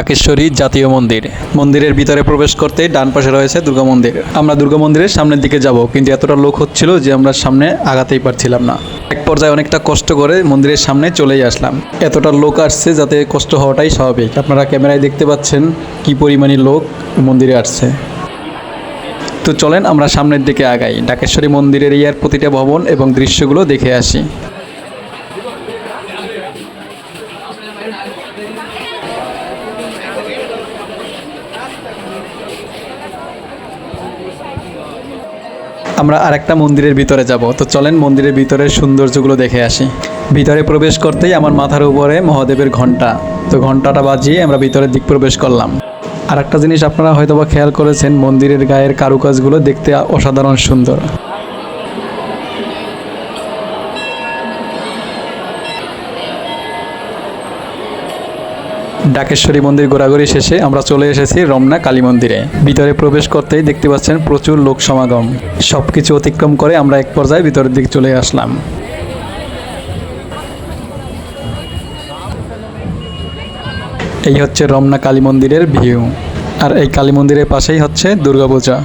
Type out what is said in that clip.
কাকেশ্বরী জাতীয় মন্দির। মন্দিরের ভিতরে প্রবেশ করতে ডান পাশে রয়েছে দুর্গা মন্দির। আমরা দুর্গা মন্দিরের সামনের দিকে যাব, কিন্তু এতটা লোক হচ্ছিল যে আমরা সামনে আগাতেই পারছিলাম না। এক পর্যায়ে অনেকটা কষ্ট করে মন্দিরের সামনে চলেই আসলাম। এতটা লোক আসছে যাতে কষ্ট হওয়াটাই স্বাভাবিক। আপনারা ক্যামেরায় দেখতে পাচ্ছেন কি পরিমাণে লোক মন্দিরে আসছে। তো চলেন আমরা সামনের দিকে আগাই। ডাকেশ্বরী মন্দিরের ইয়ার প্রতিটা ভবন এবং দৃশ্যগুলো দেখে আসি। আমরা আরেকটা মন্দিরের ভিতরে যাব। তো চলেন মন্দিরের ভিতরের সৌন্দর্যগুলো দেখে আসি। ভিতরে প্রবেশ করতেই আমার মাথার উপরে মহাদেবের ঘণ্টা তো ঘন্টাটা বাজিয়ে আমরা ভিতরের দিক প্রবেশ করলাম। আর একটা জিনিস আপনারা হয়তোবা খেয়াল করেছেন, মন্দিরের গায়ের কারুকাজগুলো দেখতে অসাধারণ সুন্দর। ডাকেশ্বরী মন্দির ঘোরাঘুরি শেষে আমরা চলে এসেছি রমনা কালী মন্দিরে। ভিতরে প্রবেশ করতেই দেখতে পাচ্ছেন প্রচুর লোক সমাগম। সব কিছু অতিক্রম করে আমরা এক পর্যায়ে ভিতরের দিকে চলে আসলাম। এই হচ্ছে রমনা কালী মন্দিরের ভিউ। আর এই কালী মন্দিরের পাশেই হচ্ছে দুর্গাপূজা।